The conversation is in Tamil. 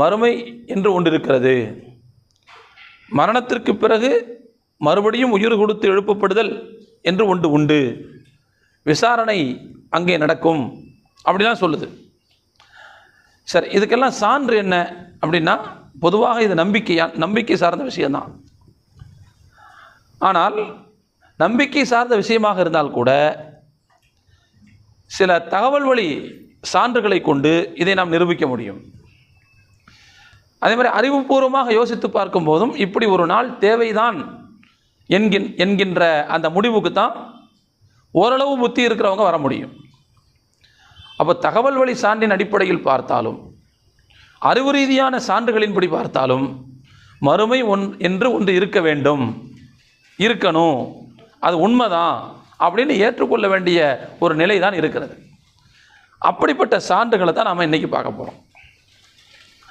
மறுமை என்று ஒன்று இருக்கிறது மரணத்திற்கு பிறகு மறுபடியும் உயிர் கொடுத்து எழுப்பப்படுதல் என்று ஒன்று உண்டு. விசாரணை அங்கே நடக்கும். அப்படிலாம் சொல்லுது. சரி இதுக்கெல்லாம் சான்று என்ன அப்படின்னா பொதுவாக இது நம்பிக்கையா நம்பிக்கை சார்ந்த விஷயம்தான் ஆனால் நம்பிக்கை சார்ந்த விஷயமாக இருந்தால் கூட சில தகவல் வழி சான்றுகளை கொண்டு இதை நாம் நிரூபிக்க முடியும். அதே மாதிரி அறிவுபூர்வமாக யோசித்து பார்க்கும் போதும் இப்படி ஒரு நாள் தேவைதான் என்கின் என்கின்ற அந்த முடிவுக்கு தான் ஓரளவு புத்தி இருக்கிறவங்க வர முடியும். அப்போ தகவல் வழி சான்றின் அடிப்படையில் பார்த்தாலும் அறிவு ரீதியான சான்றுகளின்படி பார்த்தாலும் மறுமை ஒன் என்று ஒன்று இருக்க வேண்டும். இருக்கணும். அது உண்மைதான் அப்படின்னு ஏற்றுக்கொள்ள வேண்டிய ஒரு நிலை தான் இருக்கிறது. அப்படிப்பட்ட சான்றுகளை தான் நாம் இன்றைக்கி பார்க்க போகிறோம்